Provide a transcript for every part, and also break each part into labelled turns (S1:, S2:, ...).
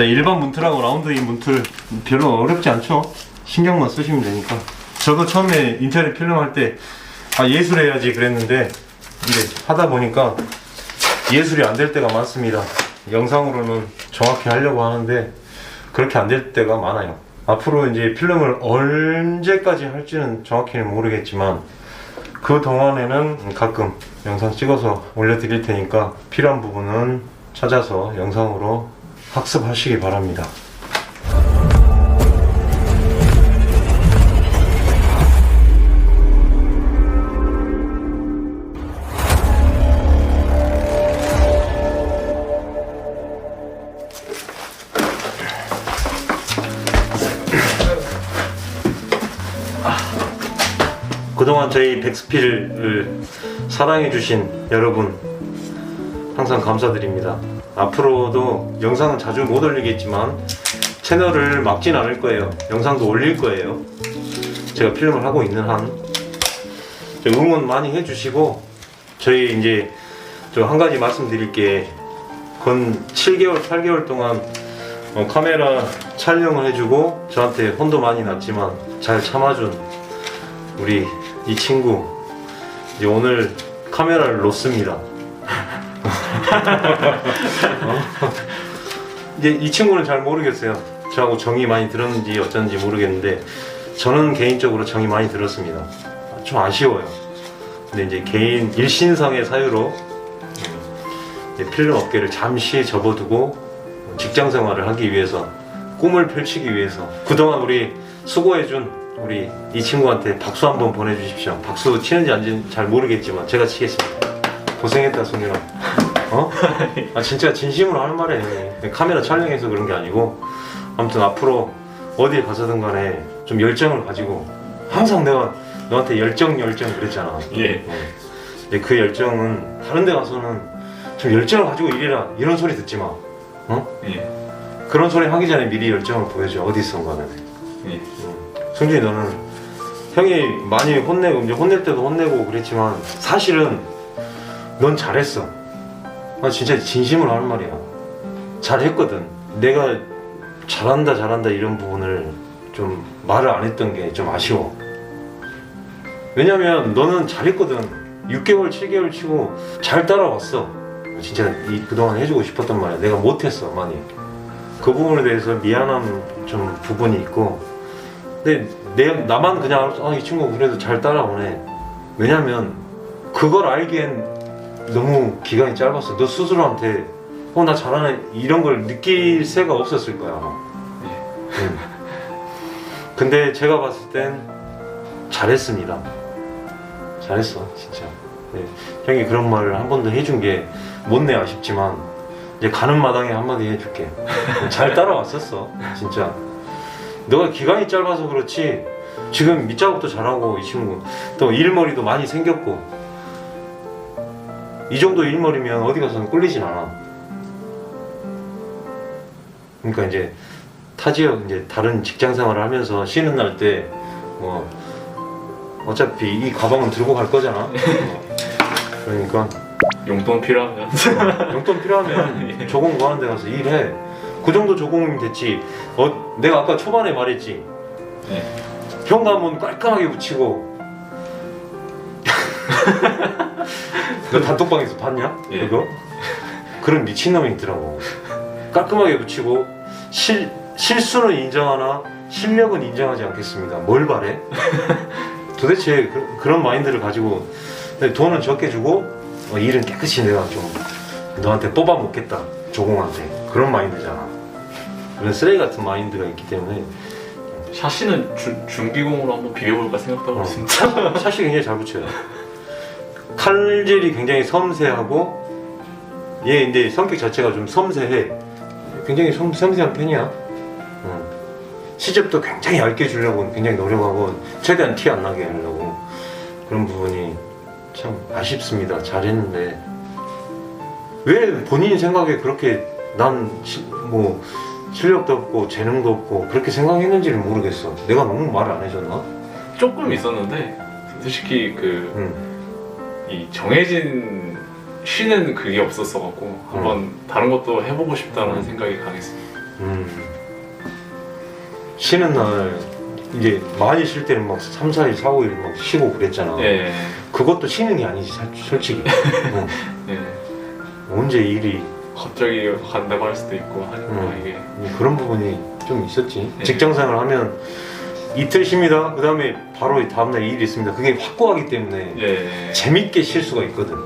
S1: 자 일반 문틀하고 라운드 인 문틀 별로 어렵지 않죠? 신경만 쓰시면 되니까. 저도 처음에 인테리어 필름할 때 아 예술해야지 그랬는데 이제 하다 보니까 예술이 안 될 때가 많습니다. 영상으로는 정확히 하려고 하는데 그렇게 안 될 때가 많아요. 앞으로 이제 필름을 언제까지 할지는 정확히는 모르겠지만 그 동안에는 가끔 영상 찍어서 올려드릴 테니까 필요한 부분은 찾아서 영상으로 학습하시기 바랍니다. 그동안 저희 백스필을 사랑해주신 여러분 항상 감사드립니다. 앞으로도 영상은 자주 못 올리겠지만 채널을 막진 않을 거예요. 영상도 올릴 거예요. 제가 필름을 하고 있는 한저 응원 많이 해주시고 저희 이제 저 한 가지 말씀드릴 게 건 7개월, 8개월 동안 어, 카메라 촬영을 해주고 저한테 혼도 많이 났지만 잘 참아준 우리 이 친구 이제 오늘 카메라를 놓습니다. 어? 이제 이 친구는 잘 모르겠어요. 저하고 정이 많이 들었는지 어쩐지 모르겠는데 저는 개인적으로 정이 많이 들었습니다. 좀 아쉬워요. 근데 이제 개인 일신상의 사유로 필름 업계를 잠시 접어두고 직장 생활을 하기 위해서 꿈을 펼치기 위해서 그동안 우리 수고해준 우리 이 친구한테 박수 한번 보내주십시오. 박수 치는지 안 치는지 잘 모르겠지만 제가 치겠습니다. 고생했다 송유라. 어? 아 진짜 진심으로 할 말에 카메라 촬영해서 그런 게 아니고 아무튼 앞으로 어디 가서든 간에 좀 열정을 가지고 항상 내가 너한테 열정 열정 그랬잖아.
S2: 예.
S1: 어. 근데 그 열정은 다른 데 가서는 좀 열정을 가지고 일해라 이런 소리 듣지 마. 어?
S2: 예.
S1: 그런 소리 하기 전에 미리 열정을 보여줘 어디 있어 간에.
S2: 예.
S1: 승준이 너는 형이 많이 혼내고 이제 혼낼 때도 혼내고 그랬지만 사실은 넌 잘했어. 나 진짜 진심으로 하는 말이야. 잘했거든. 내가 잘한다 잘한다 이런 부분을 좀 말을 안 했던 게 좀 아쉬워. 왜냐면 너는 잘했거든. 6개월 7개월 치고 잘 따라왔어. 진짜 이 그동안 해주고 싶었단 말이야. 내가 못했어 많이. 그 부분에 대해서 미안한 좀 부분이 있고 근데 내 나만 그냥 아, 이 친구 그래도 잘 따라오네. 왜냐면 그걸 알기엔 너무 기간이 짧았어. 너 스스로한테 어 나 잘하네 이런 걸 느낄 새가 없었을 거야. 아마. 응. 근데 제가 봤을 땐 잘했습니다. 잘했어 진짜. 네. 형이 그런 말을 한번더 해준 게 못내 아쉽지만 이제 가는 마당에 한마디 해줄게. 잘 따라왔었어 진짜. 너가 기간이 짧아서 그렇지 지금 밑작업도 잘하고 이 친구 또 일머리도 많이 생겼고 이 정도 일머리면 어디 가서는 꿀리진 않아. 그러니까 이제 타 지역 이제 다른 직장 생활을 하면서 쉬는 날 때 뭐 어차피 이 가방은 들고 갈 거잖아. 어. 그러니까
S2: 용돈 필요하면.
S1: 용돈 필요하면 조공 구하는 데 가서 일해. 그 정도 조공이면 됐지. 어, 내가 아까 초반에 말했지.
S2: 네.
S1: 형 가면 깔끔하게 붙이고 너 단톡방에서 봤냐?
S2: 예.
S1: 그거? 그런 미친놈이 있더라고 깔끔하게 붙이고 실, 실수는 인정하나 실력은 인정하지 않겠습니다 뭘 바래? 도대체 그, 그런 마인드를 가지고 돈은 적게 주고 어, 일은 깨끗이 내가 좀 너한테 뽑아 먹겠다 조공한테 그런 마인드잖아 그런 쓰레기 같은 마인드가 있기 때문에
S2: 샤시는 주, 중기공으로 한번 비벼볼까 생각도 하고
S1: 어.
S2: 있습니다.
S1: 사실 굉장히 잘 붙여요. 칼질이 굉장히 섬세하고 얘 이제 성격 자체가 좀 섬세해. 굉장히 섬, 섬세한 편이야. 응. 시접도 굉장히 얇게 주려고 굉장히 노력하고 최대한 티 안 나게 하려고 그런 부분이 참 아쉽습니다. 잘했는데 왜 본인 생각에 그렇게 난 뭐 실력도 없고 재능도 없고 그렇게 생각했는지를 모르겠어. 내가 너무 말을 안 해줬나?
S2: 조금 있었는데 솔직히 그 이
S1: 응.
S2: 정해진 쉬는 그게 없었어 갖고 한번 다른 것도 해보고 싶다는
S1: 음.
S2: 생각이 강했습니다.
S1: 음, 쉬는 날 이제 많이 쉴 때는 막 3, 4일, 4, 5일 막 쉬고 그랬잖아.
S2: 예.
S1: 그것도 쉬는 게 아니지 사- 솔직히. 어,
S2: 예.
S1: 언제 일이
S2: 갑자기 간다고 할 수도 있고 하니까
S1: 음.
S2: 이게
S1: 그런 부분이 좀 있었지.
S2: 네.
S1: 직장 생활 하면 이틀 쉽니다. 그 다음에 바로 다음날 일이 있습니다. 그게 확고하기 때문에
S2: 예.
S1: 재밌게 쉴 수가 있거든.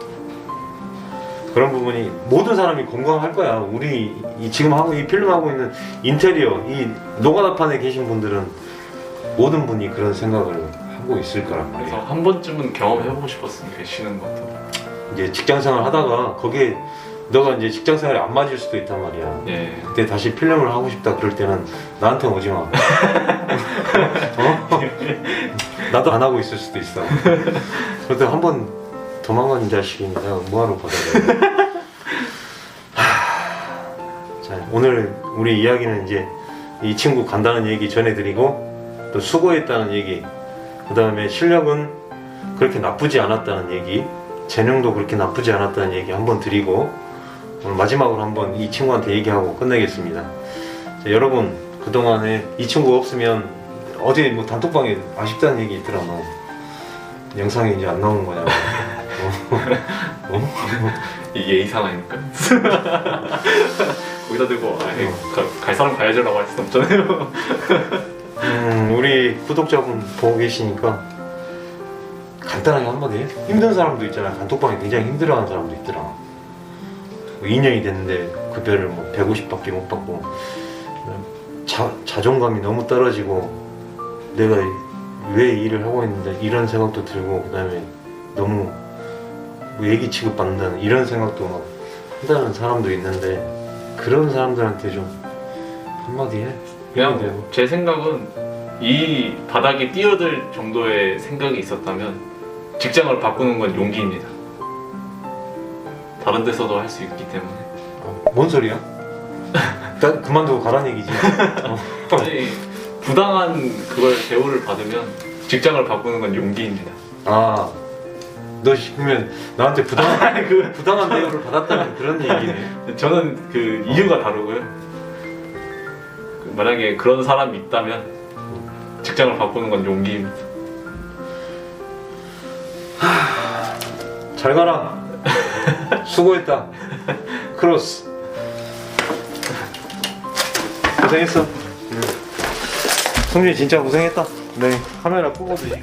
S1: 그런 부분이 모든 사람이 공감할 거야. 우리 이 지금 하고 이 필름 하고 있는 인테리어 이 노가다판에 계신 분들은 모든 분이 그런 생각을 하고 있을 거란
S2: 그래서
S1: 말이야.
S2: 한 번쯤은 경험해보고 싶었으니까 쉬는 것도
S1: 이제 직장 생활 하다가 거기에 너가 이제 직장 생활이 안 맞을 수도 있단 말이야.
S2: 예.
S1: 그때 다시 필름을 하고 싶다 그럴 때는 나한테 오지 마. 어? 나도 안 하고 있을 수도 있어. 그래도 한 번 도망간 자식이 내가 뭐하러 받아야 자, 오늘 우리 이야기는 이제 이 친구 간다는 얘기 전해드리고 또 수고했다는 얘기 그 다음에 실력은 그렇게 나쁘지 않았다는 얘기 재능도 그렇게 나쁘지 않았다는 얘기 한번 드리고 오늘 마지막으로 한번 이 친구한테 얘기하고 끝내겠습니다. 자, 여러분 그동안에 이 친구 없으면 어제 뭐 단톡방에 아쉽다는 얘기 있더라 너 영상이 이제 안 나오는 거냐고 어?
S2: 이게 이상하니까? 거기다 대고 아이, 가- 갈 사람 가야지라고 할 수 없잖아요.
S1: 음, 우리 구독자분 보고 계시니까 간단하게 한마디 해. 힘든 사람도 있잖아 단톡방에 굉장히 힘들어하는 사람도 있더라 뭐 2년이 됐는데 급여를 뭐 150밖에 못 받고 자, 자존감이 너무 떨어지고 내가 왜 일을 하고 있는데 이런 생각도 들고 그 다음에 너무 뭐 얘기 취급받는다는 이런 생각도 막 한다는 사람도 있는데 그런 사람들한테 좀 한마디 해.
S2: 그냥 뭐제 생각은 이 바닥에 뛰어들 정도의 생각이 있었다면 직장을 바꾸는 건 용기입니다 다른 데서도 할 수 있기 때문에
S1: 어, 뭔 소리야? 나 그만두고 가란 얘기지. 어.
S2: 아니 부당한 그걸 대우를 받으면 직장을 바꾸는 건 용기입니다
S1: 아, 너 씨, 그러면 나한테 부당한
S2: 그
S1: 부당한 대우를 받았다는 그런 얘기네.
S2: 저는 그 이유가 다르고요. 그 만약에 그런 사람이 있다면 직장을 바꾸는 건 용기입니다.
S1: 잘 가라. 수고했다. 크로스. 고생했어. 응. 성준이 진짜 고생했다. 네, 카메라 끄고 드시.